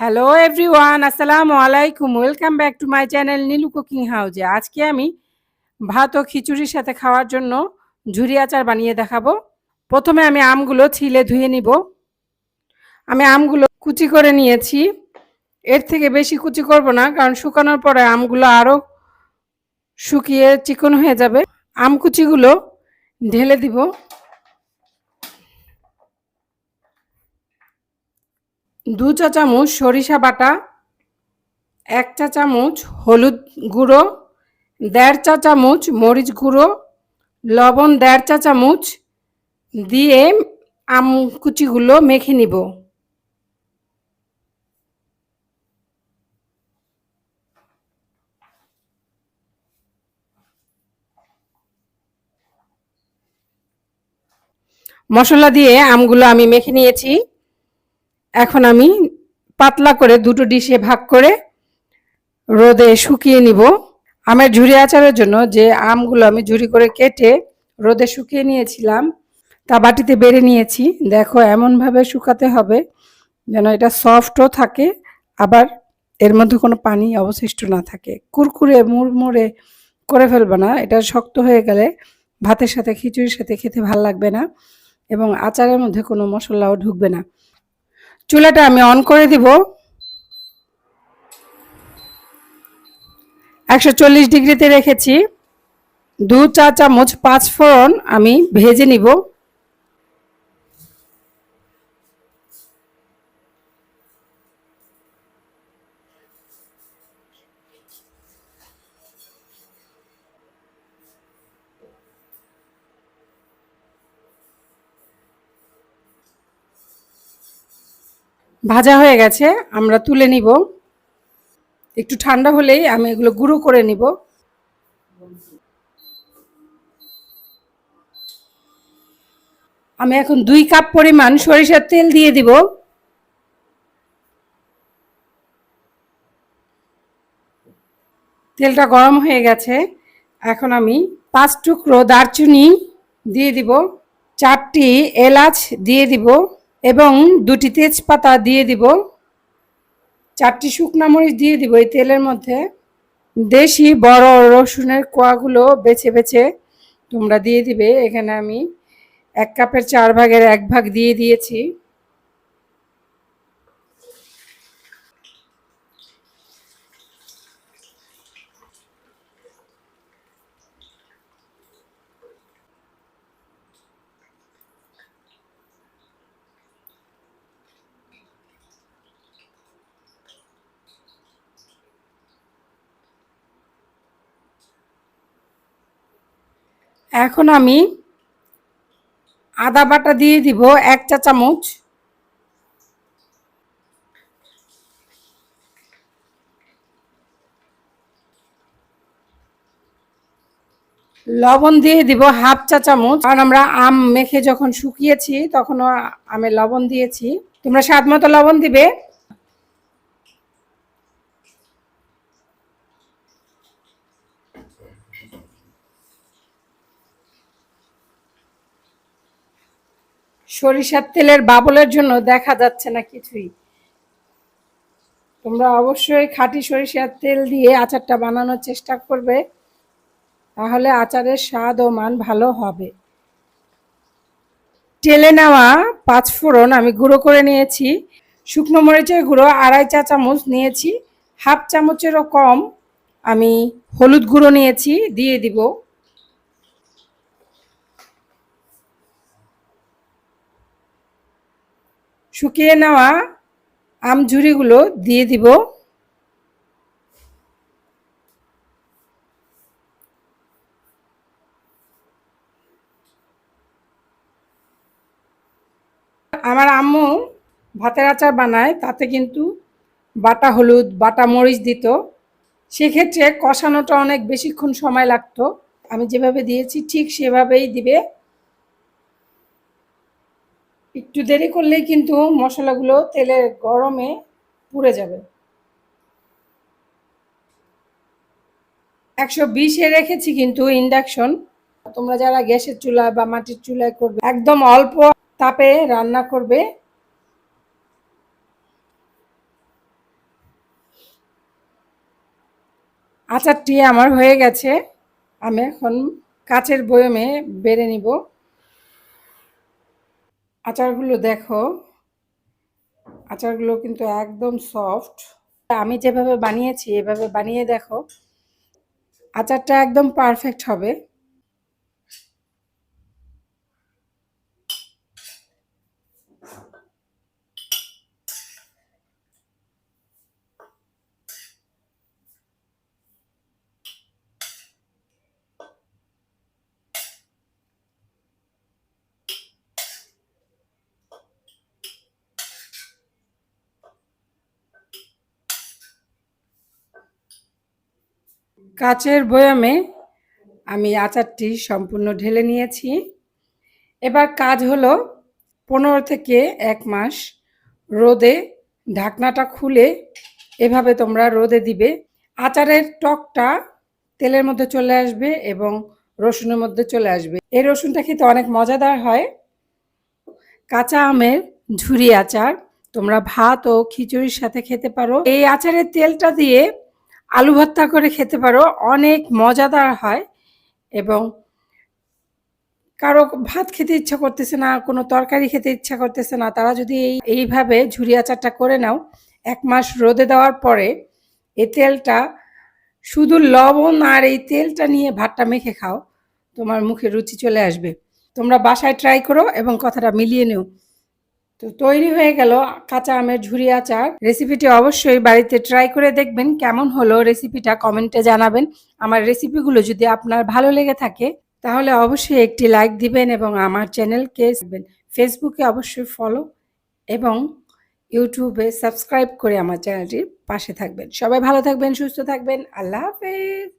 Hello everyone আসসালামু আলাইকুম welcome back to my channel Nilu cooking হাউজে আজকে আমি ভাত ও খিচুড়ির সাথে খাওয়ার জন্য ঝুরি আচার বানিয়ে দেখাবো। প্রথমে আমি আমগুলো ছিলে ধুয়ে নিব। আমি আমগুলো কুচি করে নিয়েছি। এর থেকে বেশি কুচি করব না, কারণ শুকানোর পরে আমগুলো আরও শুকিয়ে চিকন হয়ে যাবে। আম কুচিগুলো ঢেলে দিব। দু চা চামচ সরিষা বাটা, এক চা চামচ হলুদ গুঁড়ো, দেড় চা চামচ মরিচ গুঁড়ো, লবণ দেড় চা চামচ দিয়ে আম কুচিগুলো মেখে নিব। মশলা দিয়ে আমগুলো আমি মেখে নিয়েছি। এখন আমি পাতলা করে দুটো ডিশে ভাগ করে রোদে শুকিয়ে নিব। আমের ঝুরি আচারের জন্য যে আমগুলো আমি ঝুরি করে কেটে রোদে শুকিয়ে নিয়েছিলাম, তা বাটিতে বেড়ে নিয়েছি। দেখো এমনভাবে শুকাতে হবে যেন এটা সফটও থাকে, আবার এর মধ্যে কোনো পানি অবশিষ্ট না থাকে। কুরকুরে, মুড়মুড়ে করে ফেলবে না, এটা শক্ত হয়ে গেলে ভাতের সাথে, খিচুড়ির সাথে খেতে ভালো লাগবে না এবং আচারের মধ্যে কোনো মশলাও ঢুকবে না। চুলাটা আমি অন করে দিব। একশো চল্লিশ ডিগ্রিতে রেখেছি। দু চা চামচ পাঁচ ফোড়ন আমি ভেজে নিব। ভাজা হয়ে গেছে, আমরা তুলে নিব। একটু ঠান্ডা হলেই আমি এগুলো গুঁড়ো করে নিব। আমি এখন দুই কাপ পরিমাণ সরিষার তেল দিয়ে দিব। তেলটা গরম হয়ে গেছে। এখন আমি পাঁচ টুকরো দারচিনি দিয়ে দিব। চারটি এলাচ দিয়ে দিব। এবং দুটি তেজপাতা দিয়ে দিব, চারটি শুকনো মরিচ দিয়ে দিব এই তেলের মধ্যে। দেশি বড় রসুনের কোয়াগুলো বেছে বেছে তোমরা দিয়ে দিবে। এখানে আমি এক কাপের চার ভাগের এক ভাগ দিয়ে দিয়েছি। এখন আমি আদা বাটা দিয়ে দিব এক চা চামচ। লবণ দিয়ে দিব হাফ চা চামচ। কারণ আমরা আম মেখে যখন শুকিয়েছি, তখনও আমে লবণ দিয়েছি। তোমরা স্বাদ মতো লবণ দিবে। সরিষার তেলের বাবলের জন্য দেখা যাচ্ছে না কিছুই। তোমরা অবশ্যই খাঁটি সরিষার তেল দিয়ে আচারটা বানানোর চেষ্টা করবে, তাহলে আচারের স্বাদ ও মান ভালো হবে। টেলে নেওয়া পাঁচ ফোড়ন আমি গুঁড়ো করে নিয়েছি, শুকনো মরিচের গুঁড়ো আড়াই চা চামচ নিয়েছি, হাফ চামচেরও কম আমি হলুদ গুঁড়ো নিয়েছি, দিয়ে দিব শুকিয়ে নেওয়া আম ঝুড়িগুলো দিয়ে দিব। আমার আম্মু ভাতের আচার বানায়, তাতে কিন্তু বাটা হলুদ, বাটা মরিচ দিত। সেক্ষেত্রে কষানোটা অনেক বেশিক্ষণ সময় লাগতো। আমি যেভাবে দিয়েছি ঠিক সেভাবেই দিবে। একটু দেরি করলেই কিন্তু মশলাগুলো তেলের গরমে পুড়ে যাবে। একশো বিশে রেখেছি কিন্তু ইন্ডাকশন। তোমরা যারা গ্যাসের চুলা বা মাটির চুলায় করবে, একদম অল্প তাপে রান্না করবে। আচারটি আমার হয়ে গেছে। আমি এখন কাচের বয়মে বেড়ে নিব। আচারগুলো দেখো। আচারগুলো কিন্তু একদম সফট আমি যেভাবে বানিয়েছি, এভাবে বানিয়ে দেখো। আচারটা একদম পারফেক্ট হবে। কাচের বয়ামে আমি আচারটি সম্পূর্ণ ঢেলে নিয়েছি। এবার কাজ হলো পনেরো থেকে এক মাস রোদে ঢাকনাটা খুলে এভাবে তোমরা রোদে দিবে। আচারের টকটা তেলের মধ্যে চলে আসবে এবং রসুনের মধ্যে চলে আসবে। এই রসুনটা খেতে অনেক মজাদার হয়। কাঁচা আমের ঝুরি আচার, তোমরা ভাত ও খিচুড়ির সাথে খেতে পারো। এই আচারের তেলটা দিয়ে আলু ভর্তা করে খেতে পারো, অনেক মজাদার হয় এবং কারও ভাত খেতে ইচ্ছা করতেছে না, কোনো তরকারি খেতে ইচ্ছা করতেছে না, তারা যদি এই, এইভাবে ঝুরি আচারটা করে নাও, এক মাস রোদে দেওয়ার পরে এই তেলটা, শুধু লবণ আর এই তেলটা নিয়ে ভাতটা মেখে খাও, তোমার মুখে রুচি চলে আসবে। তোমরা বাসায় ট্রাই করো এবং কথাটা মিলিয়ে নিও। তো তৈরি হয়ে গেল কাঁচা আমের ঝুরি আচার। রেসিপিটি অবশ্যই বাড়িতে ট্রাই করে দেখবেন কেমন হলো রেসিপিটা কমেন্টে জানাবেন। আমার রেসিপিগুলো যদি আপনার ভালো লেগে থাকে, তাহলে অবশ্যই একটি লাইক দিবেন এবং আমার চ্যানেলকে ফেসবুকে অবশ্যই ফলো এবং ইউটিউবে সাবস্ক্রাইব করে আমার চ্যানেলটির পাশে থাকবেন। সবাই ভালো থাকবেন, সুস্থ থাকবেন। আল্লাহ হাফেজ।